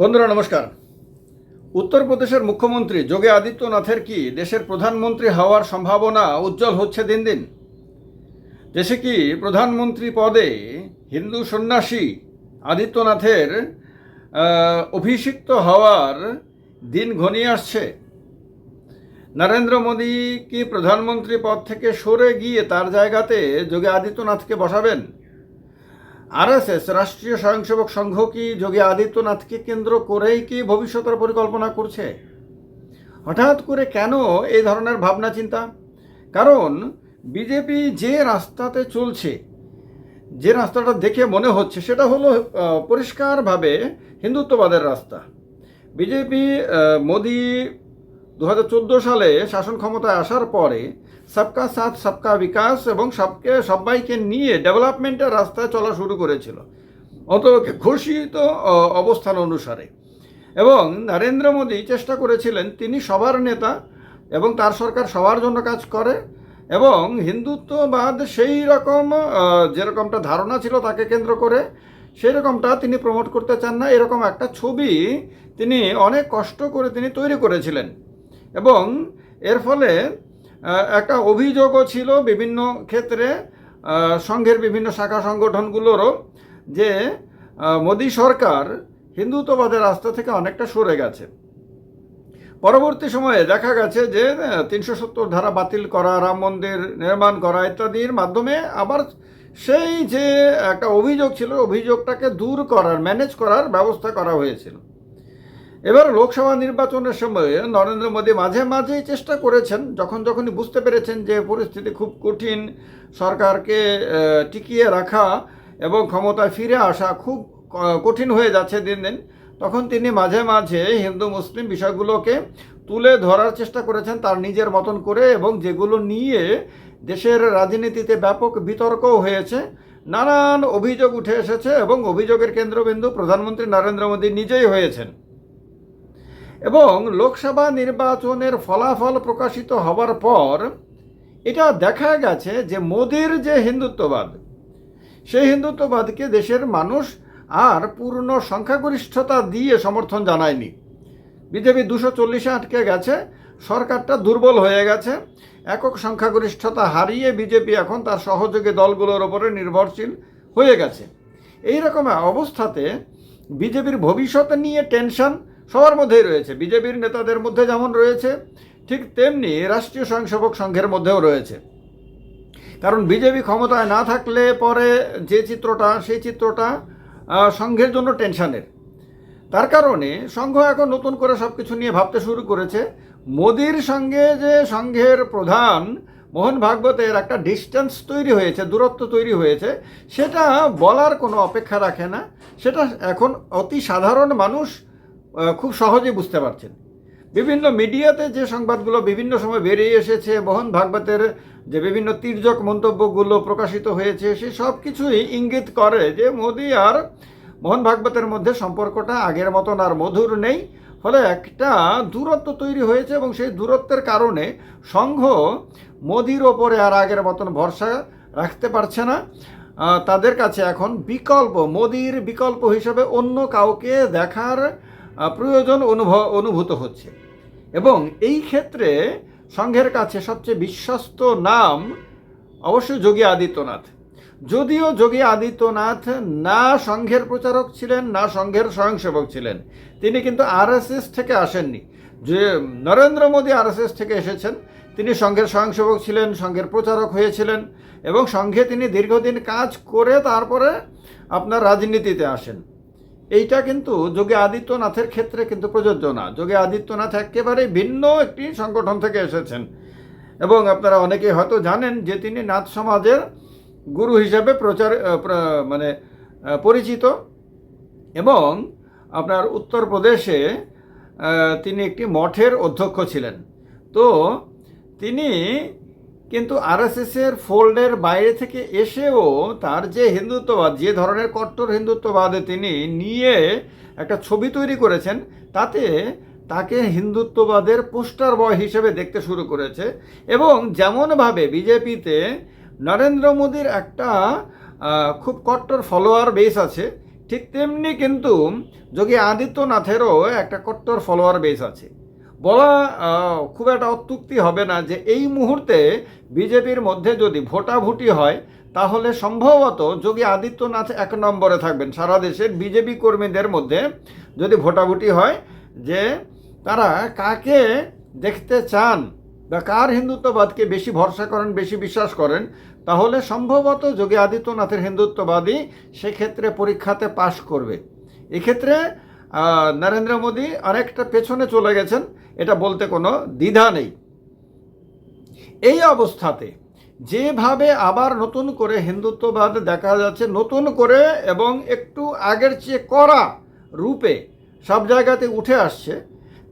বন্ধুরা, নমস্কার। উত্তরপ্রদেশের মুখ্যমন্ত্রী যোগী আদিত্যনাথের কি দেশের প্রধানমন্ত্রী হওয়ার সম্ভাবনা উজ্জ্বল হচ্ছে দিন দিন? দেশে কি প্রধানমন্ত্রী পদে হিন্দু সন্ন্যাসী আদিত্যনাথের অভিষিক্ত হওয়ার দিন ঘনিয়ে আসছে? নরেন্দ্র মোদী কি প্রধানমন্ত্রী পদ থেকে সরে গিয়ে তার জায়গাতে যোগী আদিত্যনাথকে বসাবেন? আরএসএস, রাষ্ট্রীয় স্বয়ংসেবক সংঘ কি যোগী আদিত্যনাথকে কেন্দ্র করেই কি ভবিষ্যতের পরিকল্পনা করছে? হঠাৎ করে কেন এই ধরনের ভাবনা চিন্তা? কারণ বিজেপি যে রাস্তাতে চলছে, যে রাস্তাটা দেখে মনে হচ্ছে, সেটা হলো পরিষ্কারভাবে হিন্দুত্ববাদের রাস্তা। বিজেপি মোদি দু হাজার চোদ্দ সালে শাসন ক্ষমতায় আসার পরে সবকা সাথ সবকা বিকাশ এবং সবকে সবাইকে নিয়ে ডেভেলপমেন্টের রাস্তায় চলা শুরু করেছিল অত ঘোষিত অবস্থান অনুসারে এবং নরেন্দ্র মোদী চেষ্টা করেছিলেন তিনি সবার নেতা এবং তার সরকার সবার জন্য কাজ করে এবং হিন্দুত্ববাদ সেই রকম যেরকমটা ধারণা ছিল তাকে কেন্দ্র করে সেই রকমটা তিনি প্রমোট করতে চান না এরকম একটা ছবি তিনি অনেক কষ্ট করে তিনি তৈরি করেছিলেন এবং এর ফলে একটা অভিযোগও ছিল বিভিন্ন ক্ষেত্রে সংঘের বিভিন্ন শাখা সংগঠনগুলোরও যে মোদী সরকার হিন্দুত্ববাদের রাস্তা থেকে অনেকটা সরে গেছে। পরবর্তী সময়ে দেখা গেছে যে তিনশো সত্তর ধারা বাতিল করা, রাম মন্দির নির্মাণ করা ইত্যাদির মাধ্যমে আবার সেই যে একটা অভিযোগ ছিল, অভিযোগটাকে দূর করার ম্যানেজ করার ব্যবস্থা করা হয়েছিল। এবার লোকসভা নির্বাচনের সময়ে নরেন্দ্র মোদী মাঝে মাঝেই চেষ্টা করেছেন, যখন যখনই বুঝতে পেরেছেন যে পরিস্থিতি খুব কঠিন, সরকারকে টিকিয়ে রাখা এবং ক্ষমতায় ফিরে আসা খুব কঠিন হয়ে যাচ্ছে দিন দিন, তখন তিনি মাঝে মাঝে হিন্দু, মুসলিম বিষয়গুলোকে তুলে ধরার চেষ্টা করেছেন তার নিজের মতন করে এবং যেগুলো নিয়ে দেশের রাজনীতিতে ব্যাপক বিতর্কও হয়েছে। নানান অভিযোগ উঠে এসেছে এবং অভিযোগের কেন্দ্রবিন্দু প্রধানমন্ত্রী নরেন্দ্র মোদী নিজেই হয়েছেন। এবং লোকসভা নির্বাচনের ফলাফল প্রকাশিত হওয়ার পর এটা দেখা গেছে যে মোদির যে হিন্দুত্ববাদ, সেই হিন্দুত্ববাদকে দেশের মানুষ আর পূর্ণ সংখ্যাগরিষ্ঠতা দিয়ে সমর্থন জানায়নি। বিজেপি দুশো চল্লিশে আটকে গেছে, সরকারটা দুর্বল হয়ে গেছে, একক সংখ্যাগরিষ্ঠতা হারিয়ে বিজেপি এখন তার সহযোগী দলগুলোর ওপরে নির্ভরশীল হয়ে গেছে। এই রকম অবস্থাতে বিজেপির ভবিষ্যৎ নিয়ে টেনশন সবার মধ্যেই রয়েছে। বিজেপির নেতাদের মধ্যে যেমন রয়েছে, ঠিক তেমনি রাষ্ট্রীয় স্বয়ংসেবক সংঘের মধ্যেও রয়েছে। কারণ বিজেপি ক্ষমতায় না থাকলে পরে যে চিত্রটা, সেই চিত্রটা সংঘের জন্য টেনশানের। তার কারণে সংঘ এখন নতুন করে সব কিছু নিয়ে ভাবতে শুরু করেছে। মোদির সঙ্গে যে সংঘের প্রধান মোহন ভাগবতের একটা ডিস্টেন্স তৈরি হয়েছে, দূরত্ব তৈরি হয়েছে, সেটা বলার কোনো অপেক্ষা রাখে না। সেটা এখন অতি সাধারণ মানুষ খুব সহজেই বুঝতে পারছেন। বিভিন্ন মিডিয়াতে যে সংবাদগুলো বিভিন্ন সময় বেরিয়ে এসেছে, মোহন ভাগবতের যে বিভিন্ন তির্যক মন্তব্যগুলো প্রকাশিত হয়েছে, সে সব কিছুই ইঙ্গিত করে যে মোদি আর মোহন ভাগবতের মধ্যে সম্পর্কটা আগের মতন আর মধুর নেই। ফলে একটা দূরত্ব তৈরি হয়েছে এবং সেই দূরত্বের কারণে সংঘ মোদির ওপরে আর আগের মতন ভরসা রাখতে পারছে না। তাদের কাছে এখন বিকল্প, মোদির বিকল্প হিসেবে অন্য কাউকে দেখার প্রয়োজন অনুভব, অনুভূত হচ্ছে। এবং এই ক্ষেত্রে সংঘের কাছে সবচেয়ে বিশ্বস্ত নাম অবশ্যই যোগী আদিত্যনাথ। যদিও যোগী আদিত্যনাথ না সংঘের প্রচারক ছিলেন, না সংঘের স্বয়ংসেবক ছিলেন। তিনি কিন্তু আরএসএস থেকে আসেননি। যে নরেন্দ্র মোদী আরএসএস থেকে এসেছেন, তিনি সংঘের স্বয়ংসেবক ছিলেন, সংঘের প্রচারক হয়েছিলেন এবং সংঘে তিনি দীর্ঘদিন কাজ করে তারপরে আপনার রাজনীতিতে আসেন। এইটা কিন্তু যোগী আদিত্যনাথের ক্ষেত্রে কিন্তু প্রযোজ্য না। যোগী আদিত্যনাথ একেবারে ভিন্ন একটি সংগঠন থেকে এসেছেন। এবং আপনারা অনেকেই হয়তো জানেন যে তিনি নাথ সমাজের গুরু হিসেবে প্রচার প্র- মানে পরিচিত। এবং আপনার উত্তরপ্রদেশে তিনি একটি মঠের অধ্যক্ষ ছিলেন। তো তিনি কিন্তু আর আরএসএসের ফোল্ডের বাইরে থেকে এসেও তার যে হিন্দুত্ববাদ, যে ধরনের কট্টর হিন্দুত্ববাদে তিনি নিয়ে একটা ছবি তৈরি করেছেন, তাতে তাকে হিন্দুত্ববাদের পোস্টার বয় হিসেবে দেখতে শুরু করেছে এবং যেমনভাবে বিজেপিতে নরেন্দ্র মোদীর একটা খুব কট্টর ফলোয়ার বেস আছে, ঠিক তেমনি কিন্তু যোগী আদিত্যনাথেরও একটা কট্টর ফলোয়ার বেস আছে। বলা খুব একটা অত্যুক্তি হবে না যে এই মুহূর্তে বিজেপির মধ্যে যদি ভোটাভুটি হয়, তাহলে সম্ভবত যোগী আদিত্যনাথ এক নম্বরে থাকবেন। সারা দেশের বিজেপি কর্মীদের মধ্যে যদি ভোটাভুটি হয়, যে তারা কাকে দেখতে চান বা কার হিন্দুত্ববাদকে বেশি ভরসা করেন, বেশি বিশ্বাস করেন, তাহলে সম্ভবত যোগী আদিত্যনাথের হিন্দুত্ববাদী সেক্ষেত্রে পরীক্ষাতে পাশ করবে। এক্ষেত্রে নরেন্দ্র মোদী অনেকটা পেছনে চলে গেছেন, এটা বলতে কোনো দ্বিধা নেই। এই অবস্থাতে যেভাবে আবার নতুন করে হিন্দুত্ববাদ দেখা যাচ্ছে, নতুন করে এবং একটু আগের চেয়ে কড়া রূপে সব জায়গাতে উঠে আসছে,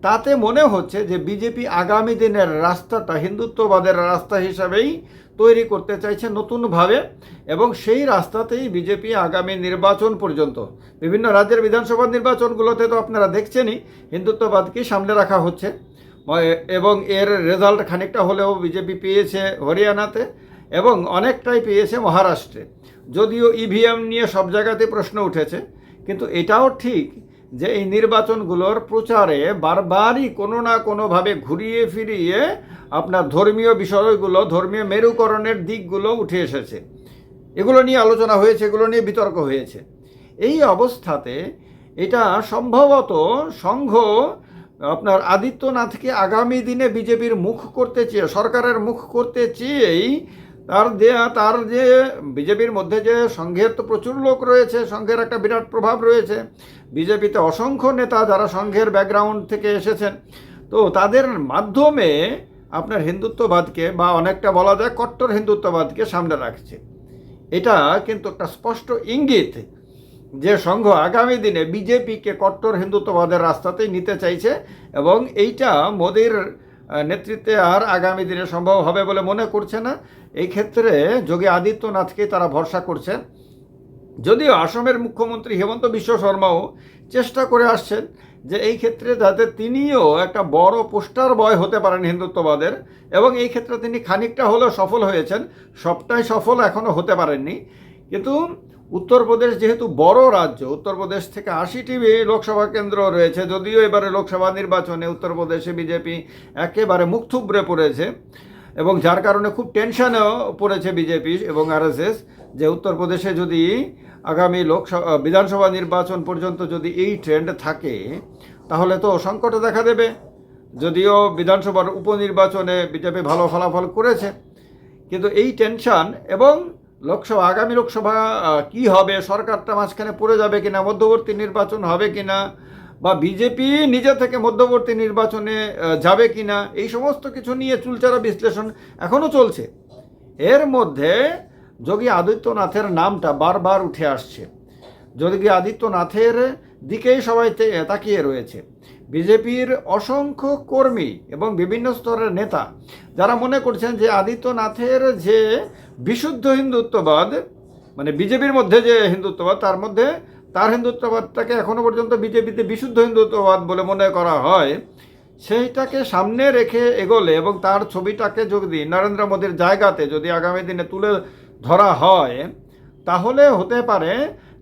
তাতে মনে হচ্ছে যে বিজেপি আগামী দিনের রাস্তাটা হিন্দুত্ববাদের রাস্তা হিসাবেই তৈরি করতে চাইছে নতুনভাবে এবং সেই রাস্তাতেই বিজেপি আগামী নির্বাচন পর্যন্ত। বিভিন্ন রাজ্যের বিধানসভা নির্বাচনগুলোতে তো আপনারা দেখছেনই হিন্দুত্ববাদকে সামনে রাখা হচ্ছে। এবং এর রেজাল্ট খানিকটা হলেও বিজেপি পেয়েছে হরিয়ানাতে এবং অনেকটাই পেয়েছে মহারাষ্ট্রে। যদিও ইভিএম নিয়ে সব জায়গাতে প্রশ্ন উঠেছে, কিন্তু এটাও ঠিক যে এই নির্বাচনগুলোর প্রচারে বারবারই কোনো না কোনোভাবে ঘুরিয়ে ফিরিয়ে আপনার ধর্মীয় বিষয়গুলো, ধর্মীয় মেরুকরণের দিকগুলো উঠে এসেছে। এগুলো নিয়ে আলোচনা হয়েছে, এগুলো নিয়ে বিতর্ক হয়েছে। এই অবস্থাতে এটা সম্ভবত সংঘ আপনার আদিত্যনাথকে আগামী দিনে বিজেপির মুখ করতে চেয়ে, সরকারের মুখ করতে চেয়েই তার দেয়া তার যে বিজেপির মধ্যে যে সংঘের তো প্রচুর লোক রয়েছে, সংঘের একটা বিরাট প্রভাব রয়েছে। বিজেপিতে অসংখ্য নেতা যারা সংঘের ব্যাকগ্রাউন্ড থেকে এসেছেন। তো তাদের মাধ্যমে আপনার হিন্দুত্ববাদকে বা অনেকটা বলা যায় কট্টর হিন্দুত্ববাদকে সামনে রাখছে। এটা কিন্তু একটা স্পষ্ট ইঙ্গিত যে সংঘ আগামী দিনে বিজেপিকে কট্টর হিন্দুত্ববাদের রাস্তাতেই নিতে চাইছে এবং এইটা মোদির নেতৃত্বে আর আগামী দিনে সম্ভব হবে বলে মনে করছে না। এই ক্ষেত্রে যোগী আদিত্যনাথকে তারা ভরসা করছেন যদিও আসামের মুখ্যমন্ত্রী হেমন্ত বিশ্ব শর্মাও চেষ্টা করে আসছেন যে এই ক্ষেত্রে যাতে তিনিও একটা বড় পোস্টার বয় হতে পারেন হিন্দুত্ববাদের এবং এই ক্ষেত্রে তিনি খানিকটা হলেও সফল হয়েছেন। সবটাই সফল এখনও হতে পারেননি। কিন্তু উত্তরপ্রদেশ যেহেতু বড় রাজ্য উত্তরপ্রদেশ থেকে আশিটি লোকসভা কেন্দ্র রয়েছে, যদিও এবারে লোকসভা নির্বাচনে উত্তরপ্রদেশে বিজেপি একেবারে মুখ থুবড়ে পড়েছে এবং যার কারণে খুব টেনশনেও পড়েছে বিজেপি এবং আরএসএস যে উত্তরপ্রদেশে যদি আগামী লোকসভা বিধানসভা নির্বাচন পর্যন্ত যদি এই ট্রেন্ড থাকে, তাহলে তো সংকটে দেখা দেবে। যদিও বিধানসভার উপনির্বাচনে বিজেপি ভালো ফলাফল করেছে, কিন্তু এই টেনশন এবং লোকসভা, আগামী লোকসভা কি হবে? সরকারটা মাঝখানে পড়ে যাবে কিনা? মধ্যবর্তী নির্বাচন হবে কিনা? বা বিজেপি নিজে থেকে মধ্যবর্তী নির্বাচনে যাবে কিনা? এই সমস্ত কিছু নিয়ে চুলচারা বিশ্লেষণ এখনও চলছে। এর মধ্যে যোগী আদিত্যনাথের নামটা বারবার উঠে আসছে। যোগী আদিত্যনাথের দিকেই সবাই তাকিয়ে রয়েছে। বিজেপির অসংখ্য কর্মী এবং বিভিন্ন স্তরের নেতা, যারা মনে করছেন যে আদিত্যনাথের যে বিশুদ্ধ হিন্দুত্ববাদ মানে বিজেপির মধ্যে যে হিন্দুত্ববাদ, তার মধ্যে তার হিন্দুত্ববাদটাকে এখনও পর্যন্ত বিজেপিতে বিশুদ্ধ হিন্দুত্ববাদ বলে মনে করা হয়, সেইটাকে সামনে রেখে এগোলে এবং তার ছবিটাকে যদি নরেন্দ্র মোদীর জায়গাতে যদি আগামী দিনে তুলে ধরা হয়, তাহলে হতে পারে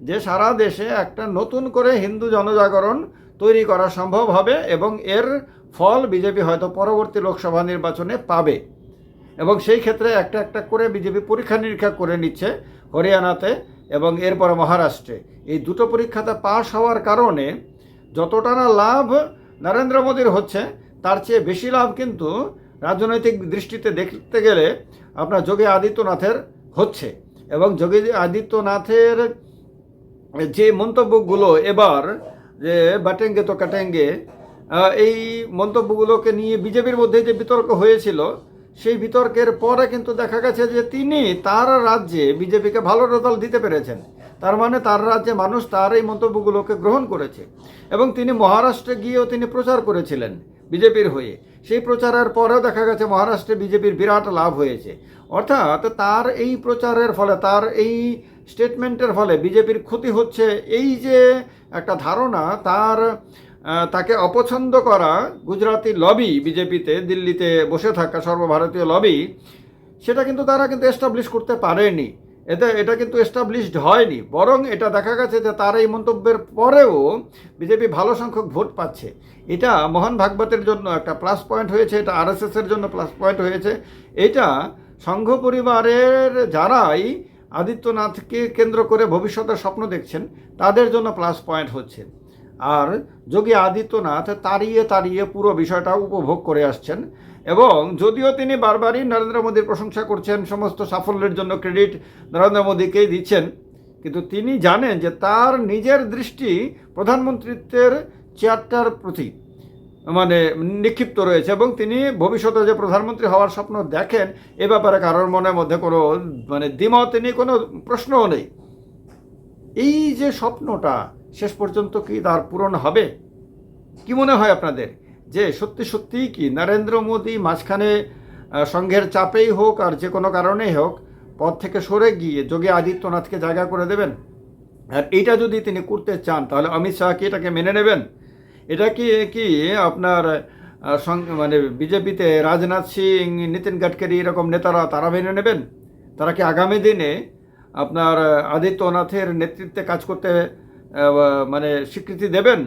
যে সারা দেশে একটা নতুন করে হিন্দু জনজাগরণ তৈরি করা সম্ভব হবে এবং এর ফল বিজেপি হয়তো পরবর্তী লোকসভা নির্বাচনে পাবে। এবং সেই ক্ষেত্রে একটা একটা করে বিজেপি পরীক্ষা নিরীক্ষা করে নিচ্ছে হরিয়ানাতে এবং এরপর মহারাষ্ট্রে। এই দুটো পরীক্ষাতে পাশ হওয়ার কারণে যতটা না লাভ নরেন্দ্র মোদীর হচ্ছে, তার চেয়ে বেশি লাভ কিন্তু রাজনৈতিক দৃষ্টিতে দেখতে গেলে আপনার যোগী আদিত্যনাথের হচ্ছে। এবং যোগী আদিত্যনাথের যে মন্তব্যগুলো এবার যে বাটেঙ্গে তো কাটেঙ্গে এই মন্তব্যগুলোকে নিয়ে বিজেপির মধ্যে যে বিতর্ক হয়েছিল, সেই বিতর্কের পরে কিন্তু দেখা গেছে যে তিনি তার রাজ্যে বিজেপিকে ভালো রেজাল্ট দিতে পেরেছেন। তার মানে তার রাজ্যে মানুষ তার এই মন্তব্যগুলোকে গ্রহণ করেছে এবং তিনি মহারাষ্ট্রে গিয়েও তিনি প্রচার করেছিলেন বিজেপির হয়ে। সেই প্রচারের পরেও দেখা গেছে মহারাষ্ট্রে বিজেপির বিরাট লাভ হয়েছে। অর্থাৎ তার এই প্রচারের ফলে, তার এই স্টেটমেন্টের ফলে বিজেপির ক্ষতি হচ্ছে এই যে একটা ধারণা, তার তাকে অপছন্দ করা গুজরাতি লবি বিজেপিতে, দিল্লিতে বসে থাকা সর্বভারতীয় লবি, সেটা কিন্তু তারা কিন্তু এস্টাবলিশ করতে পারেনি। এতে, এটা কিন্তু এস্টাবলিশড হয়নি। বরং এটা দেখা গেছে যে তার এই মন্তব্যের পরেও বিজেপি ভালো সংখ্যক ভোট পাচ্ছে। এটা মোহন ভাগবতের জন্য একটা প্লাস পয়েন্ট হয়েছে, এটা আরএসএসের জন্য প্লাস পয়েন্ট হয়েছে। এটা সংঘ পরিবারের যারাই আদিত্যনাথকে কেন্দ্র করে ভবিষ্যতের স্বপ্ন দেখছেন, তাদের জন্য প্লাস পয়েন্ট হচ্ছে। আর যোগী আদিত্যনাথ তাড়িয়ে তাড়িয়ে পুরো বিষয়টা উপভোগ করে আসছেন এবং যদিও তিনি বারবারই নরেন্দ্র মোদীর প্রশংসা করছেন, সমস্ত সাফল্যের জন্য ক্রেডিট নরেন্দ্র মোদীকেই দিচ্ছেন, কিন্তু তিনি জানেন যে তার নিজের দৃষ্টি প্রধানমন্ত্রিত্বের চেয়ারটার প্রতি। মানে নিক্ষিপ্ত রয়েছে এবং তিনি ভবিষ্যতে যে প্রধানমন্ত্রী হওয়ার স্বপ্ন দেখেন, এ ব্যাপারে কারোর মনের মধ্যে কোনো মানে দ্বিমত নেই, কোনো প্রশ্নও নেই। এই যে স্বপ্নটা শেষ পর্যন্ত কি তার পূরণ হবে? কি মনে হয় আপনাদের? যে সত্যি সত্যিই কি নরেন্দ্র মোদী মাঝখানে সংঘের চাপেই হোক আর যে কোনো কারণেই হোক পদ থেকে সরে গিয়ে যোগী আদিত্যনাথকে জায়গা করে দেবেন? আর এইটা যদি তিনি করতে চান, তাহলে অমিত শাহ কি এটাকে মেনে নেবেন? এটা কি কি আপনার মানে বিজেপিতে রাজনাথ সিং, নীতিন গাডকারি এরকম নেতারা তারা মেনে নেবেন? তারা কি আগামী দিনে আপনার আদিত্যনাথের নেতৃত্বে কাজ করতে মানে স্বীকৃতি দেবেন?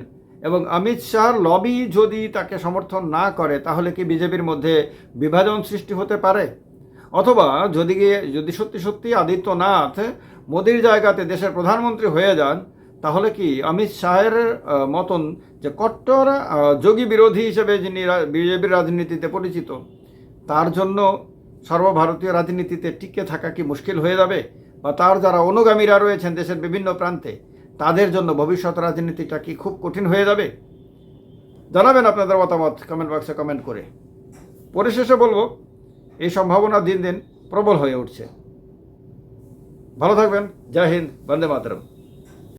এবং অমিত শাহর লবি যদি তাকে সমর্থন না করে, তাহলে কি বিজেপির মধ্যে বিভাজন সৃষ্টি হতে পারে? অথবা যদি যদি সত্যি সত্যি আদিত্যনাথ মোদির জায়গাতে দেশের প্রধানমন্ত্রী হয়ে যান তাহলে কি অমিত শাহের মতন যে কট্টর যোগী বিরোধী হিসেবে যিনি বিজেপির রাজনীতিতে পরিচিত, তার জন্য সর্বভারতীয় রাজনীতিতে টিকে থাকা কি মুশকিল হয়ে যাবে? বা তার যারা অনুগামীরা রয়েছেন দেশের বিভিন্ন প্রান্তে, তাদের জন্য ভবিষ্যৎ রাজনীতিটা কি খুব কঠিন হয়ে যাবে? জানাবেন আপনাদের মতামত কমেন্ট বক্সে কমেন্ট করে। পরিশেষে বলব, এই সম্ভাবনা দিন দিন প্রবল হয়ে উঠছে। ভালো থাকবেন। জয় হিন্দ, বন্দে মাতরম।